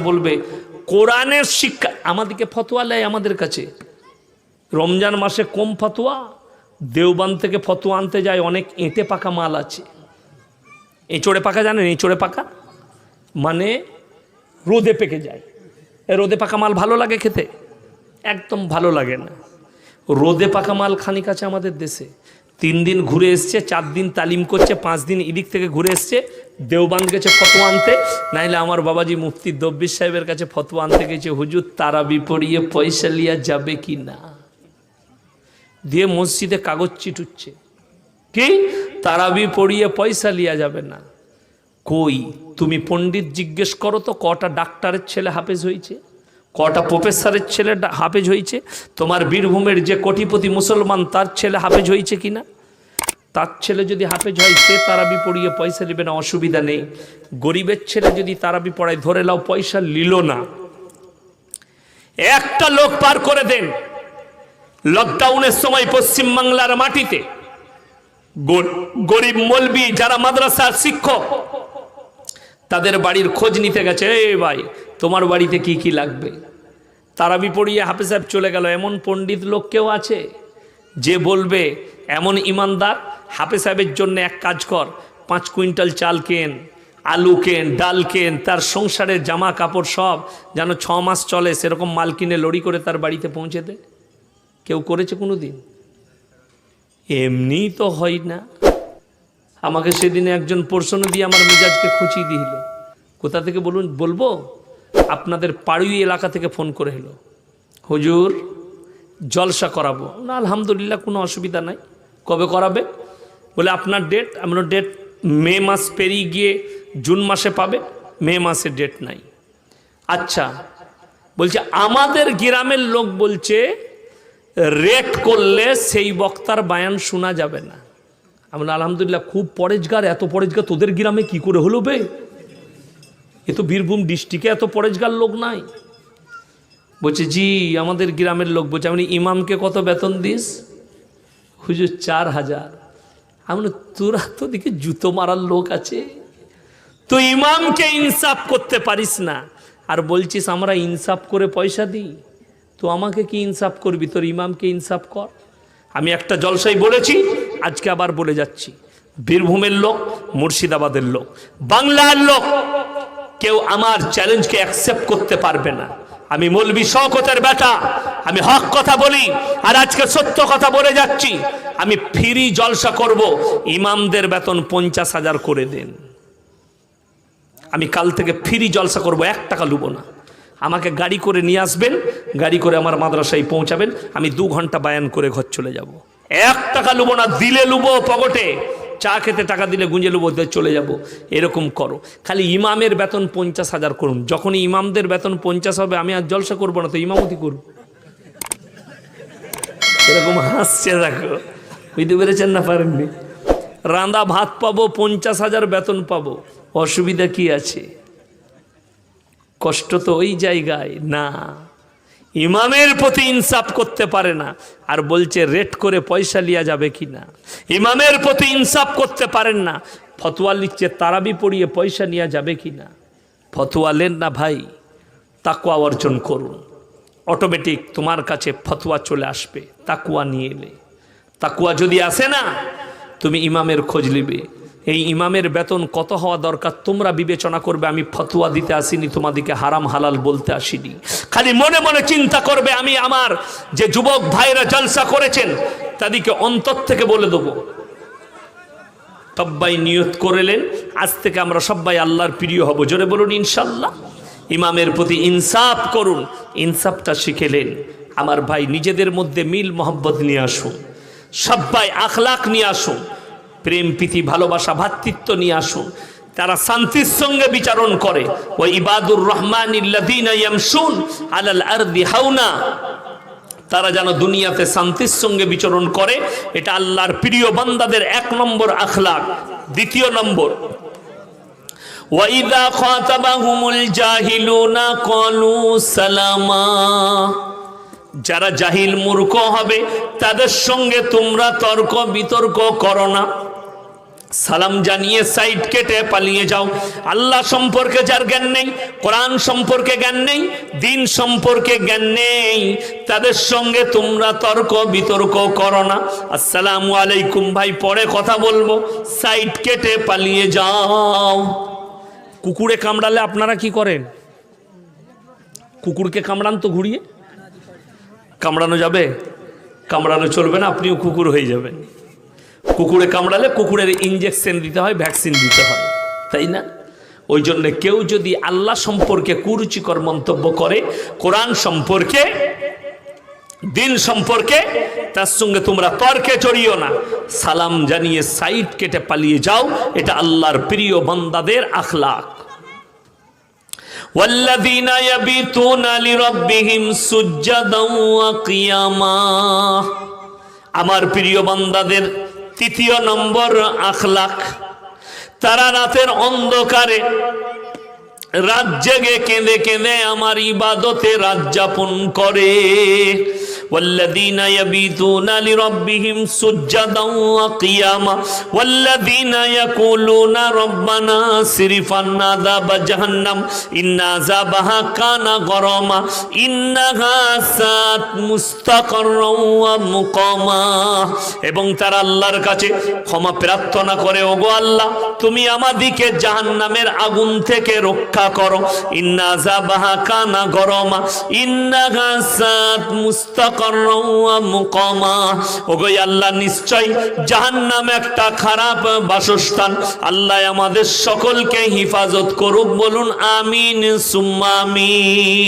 বলবে, কোরআনের শিক্ষা আমাদেরকে ফতোয়া নেয় আমাদের কাছে। রমজান মাসে কম ফতোয়া, দেওবান থেকে ফতোয়া আনতে যায়, অনেক এঁটে পাকা মাল আছে। এঁচড়ে পাকা জানেন? এঁচড়ে পাকা? মানে রোদে পেকে যায়। রোদে পাকা মাল ভালো লাগে খেতে? একদম ভালো লাগে না। রোদে পাকা মাল খানিক আছে আমাদের দেশে। তিন দিন ঘুরে এসছে, চার দিন তালিম করছে, পাঁচ দিন এদিক থেকে ঘুরে এসছে দেওবান গেছে ফতোয়া আনতে। নাইলে আমার বাবাজি মুফতি দব্বির সাহেবের কাছে ফতোয়া আনতে গেছে, হুজুর, তারা পড়িয়ে পয়সা লিয়া যাবে কি না? দিয়ে মসজিদে কাগজ চিটুচ্ছে কি? তারাবি পড়িয়ে পয়সা লিয়া যাবে না। কই? তুমি পণ্ডিত জিজ্ঞেস করো তো, কটা ডাক্তারের ছেলে হাফেজ হয়েছে? কটা প্রফেসরের ছেলেটা হাফেজ হয়েছে? তোমার বীরভূমের যে কোটিপতি মুসলমান, তার ছেলে হাফেজ হয়েছে কিনা? তার ছেলে যদি হাফেজ হয়, সে তারাবি পড়িয়ে পয়সা নেবে না, অসুবিধা নেই। গরিবের ছেলে যদি তারাবি পড়ায়, ধরে লাও পয়সা নিল না। একটা লোক পার করে দেন। লকডাউনের সময় পশ্চিমবাংলার মাটিতে গরিব মলবি, যারা মাদ্রাসার শিক্ষক, তাদের বাড়ির খোঁজ নিতে গেছে, এই ভাই, তোমার বাড়িতে কি কি লাগবে? তারাবি পড়িয়ে হাফেজ সাহেব চলে গেল। এমন পণ্ডিত লোক কেউ আছে? যে বলবে, এমন ইমানদার, হাফেজ সাহেবের জন্য এক কাজ কর, পাঁচ কুইন্টাল চাল কেন, আলু কেন, ডাল কেন, তার সংসারের জামা কাপড় সব যেন ছ মাস চলে, সেরকম মাল কিনে লড়ি করে তার বাড়িতে পৌঁছে দে। কেউ করেছে কোনো দিন এমনিই তো হয় না। আমাকে সেদিনে একজন প্রশ্ন দিয়ে আমার মেজাজকে খুঁচিয়ে দিল। কোথা থেকে বলুন, বলব? আপনাদের পাড়ুই এলাকা থেকে ফোন করে এলো। হুজুর, জলসা করাবো। না, আলহামদুলিল্লাহ, কোনো অসুবিধা নাই। কবে করাবে? বলে, আপনার ডেট আমরা ডেট মে মাস পেরিয়ে গিয়ে জুন মাসে পাবে, মে মাসে ডেট নাই। আচ্ছা বলছে, আমাদের গ্রামের লোক বলছে রেট করলে সেই বক্তার বায়ান শোনা যাবে না। আমরা আলহামদুলিল্লাহ, খুব পরেজগার, এত পরেজগার তোদের গ্রামে কি করে হলো বে? এ তো বীরভূম ডিস্ট্রিক্টে এত পরেজগার লোক নাই। বলছে, জি, আমাদের গ্রামের লোক। বলছে, আপনি ইমামকে কত বেতন দিস? হুজুর, চার হাজার। আমি তোরা তো দিকে জুতো মারার লোক আছে। তো ইমামকে ইনসাফ করতে পারিস না। আর বলছিস, আমরা ইনসাফ করে পয়সা দিই। তো আমাকে কি ইনসাফ করবি? তোর ইমামকে ইনসাফ কর। আমি একটা জলসাই বলেছি, আজকে আবার বলে যাচ্ছি। বীরভূমের লোক, মুর্শিদাবাদের লোক, বাংলার লোক কেউ আমার চ্যালেঞ্জকে অ্যাকসেপ্ট করতে পারবে না। আমি মৌলবি শওকতের বেটা, আমি হক কথা বলি, আর আজকে সত্য কথা বলে যাচ্ছি, আমি ফ্রি জলসা করব, ইমামদের বেতন পঞ্চাশ হাজার করে দেন। আমি কাল থেকে ফ্রি জলসা করব, এক টাকা লুবো না। আমাকে গাড়ি করে নিয়ে আসবেন, গাড়ি করে আমার মাদ্রাসায় পৌঁছাবেন, আমি দু ঘণ্টা বায়ান করে ঘর চলে যাব। এক টাকা লুবো না, দিলে লুবো পকেটে। চা খেতে টাকা দিলে গুঁজে লুবো দিয়ে চলে যাব। এরকম করো। খালি ইমামের বেতন পঞ্চাশ হাজার করুন। যখনই ইমামদের বেতন পঞ্চাশ হবে, আমি আর জলসা করব না, তো ইমামতি করব। এরকম হাসছে, দেখো। বুঝতে পেরেছেন না, পারেননি? রাঁদা ভাত পাবো, পঞ্চাশ হাজার বেতন পাবো। অসুবিধা কি আছে? কষ্ট তো ওই জায়গায়, না। ইমামের প্রতি ইনসাফ করতে পারে না। আর বলছে, রেট করে পয়সা লিয়া যাবে কি না? ইমামের প্রতি ইনসাফ করতে পারেন না। ফতোয়া লিখছে, তারাবি পড়িয়ে পয়সা নেওয়া যাবে কি না? ফতোয়া লেন না, ভাই, তাকুয়া অর্জন করুন। অটোমেটিক তোমার কাছে ফতোয়া চলে আসবে। তাকুয়া নিয়ে এলে। তাকুয়া যদি আসে না, তুমি ইমামের খোঁজ নিবে। এই ইমামের বেতন কত হওয়া দরকার? তোমরা বিবেচনা করবে, আমি ফতুয়া দিতে আসিনি, তোমাদেরকে হারাম হালাল বলতে আসিনি। খালি মনে মনে চিন্তা করবে, আমি আমার যে যুবক ভাইরা জলসা করেছেন, তাদেরকে অন্তর থেকে বলে দেবো। সব্বাই নিয়ত করেলেন, আজ থেকে আমরা সবাই আল্লাহর প্রিয় হব। জোরে বলুন, ইনশাল্লাহ। ইমামের প্রতি ইনসাফ করুন, ইনসাফটা শিখেলেন। আমার ভাই, নিজেদের মধ্যে মিল মোহব্বত নিয়ে আসুন। সবাই আখলাক নিয়ে আসুন। প্রেম, প্রীতি, ভালোবাসা, ভাতৃত্ব নিয়ে আসুন তারা শান্তির সঙ্গে বিচারণ করে। ওই ইবাদুর রহমান হাউনা তারা যেন দুনিয়াতে শান্তির সঙ্গে বিচরণ করে। এটা আল্লাহর প্রিয় বান্দাদের এক নম্বর আখলাক। দ্বিতীয় নম্বর ওয়াইদা খাতাবাহুমুল জাহিলুনা ক্বালু সালামা। যারা জাহিল মূর্খ হবে, তাদের সঙ্গে তোমরা তর্ক বিতর্ক করো না। সালাম জানিয়ে সাইড কেটে পালিয়ে যাও। আল্লাহ সম্পর্কে যার জ্ঞান নেই, কোরআন সম্পর্কে জ্ঞান নেই, দিন সম্পর্কে জ্ঞান নেই। তাদের সঙ্গে তোমরা তর্ক বিতর্ক করো না। আসসালামু আলাইকুম ভাই, পরে কথা বলব। সাইড কেটে পালিয়ে যাও। কুকুরে কামড়ালে আপনারা কি করেন? কুকুরকে কামড়ান তো ঘুরিয়ে। কামড়ানো যাবে? কামড়ানো চলবে না, আপনিও কুকুর হয়ে যাবেন। কুকুরে কামড়ালে কুকুরের ইঞ্জেকশন দিতে হয় ভ্যাকসিন দিতে হয় তাই না ওই জন্য কেউ যদি আল্লাহ সম্পর্কে কুরুচিকর মন্তব্য করে কোরআন সম্পর্কে দিন সম্পর্কে তার সঙ্গে তোমরা তর্কে জড়িও না সালাম জানিয়ে সাইড কেটে পালিয়ে যাও এটা আল্লাহর প্রিয় বান্দাদের আখলাক والذين يبيتون لربهم سجدا وقياما আমার প্রিয় বান্দাদের তৃতীয় নম্বর আখলাক। তারা রাতের অন্ধকারে রাত জেগে কেঁদে কেঁদে আমার ইবাদতে রাত যাপন করে। والذين يبيتون لربهم سجدا وقياما والذين يقولون ربنا صرف عنا عذاب جهنم إن عذابها كان غراما إنها ساءت مستقرا ومقاما এবং তারা আল্লাহর কাছে ক্ষমা প্রার্থনা করে ওগো আল্লাহ তুমি আমাদিকে জাহান্নামের আগুন থেকে রক্ষা করো ইন্না জাবাহা কানা গরমা ইন্না গাসাত মুস্তাকররা ওয়া মুকামা আল্লাহ একটা খারাপ বাসস্থান। আল্লাহ আমাদের সকলকে হিফাজত করুক বলুন আমিন সুম্মা আমিন।